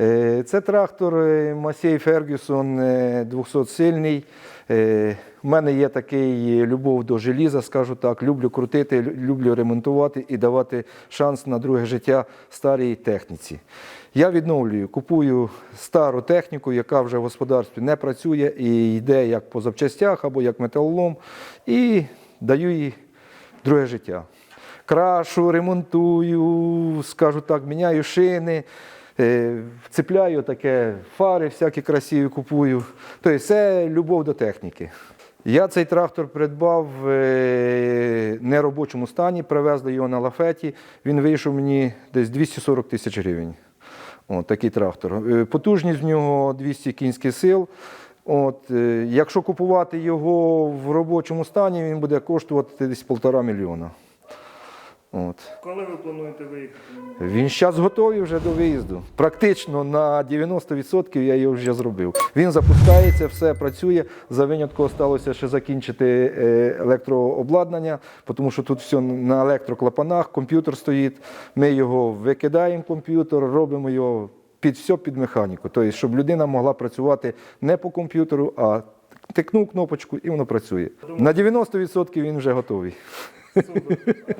Е, Це трактор е, Масей Фергюсон 200-сильний. У мене є такий любов до желіза, скажу так. Люблю крутити, люблю ремонтувати і давати шанс на друге життя старій техніці. Я відновлюю, купую стару техніку, яка вже в господарстві не працює і йде як по запчастях або як металолом, і даю їй друге життя. Крашу, ремонтую, скажу так, міняю шини, е, вцепляю таке фари, всякі красиві купую. Тобто це любов до техніки. Я цей трактор придбав в е, неробочому стані, привезли його на лафеті. Він вийшов мені десь 240 тисяч гривень. От такий трактор. Е, Потужність в нього 200 кінських сил. От, якщо купувати його в робочому стані, він буде коштувати десь полтора мільйона. От. Коли ви плануєте виїхати? Він зараз готовий вже до виїзду. Практично на 90% я його вже зробив. Він запускається, все працює. За винятком залишилося ще закінчити е, електрообладнання, тому що тут все на електроклапанах, комп'ютер стоїть. Ми його викидаємо, комп'ютер, робимо його під все під механіку. Тобто, щоб людина могла працювати не по комп'ютеру, а тикнув кнопочку і воно працює. На 90% він вже готовий. Супер.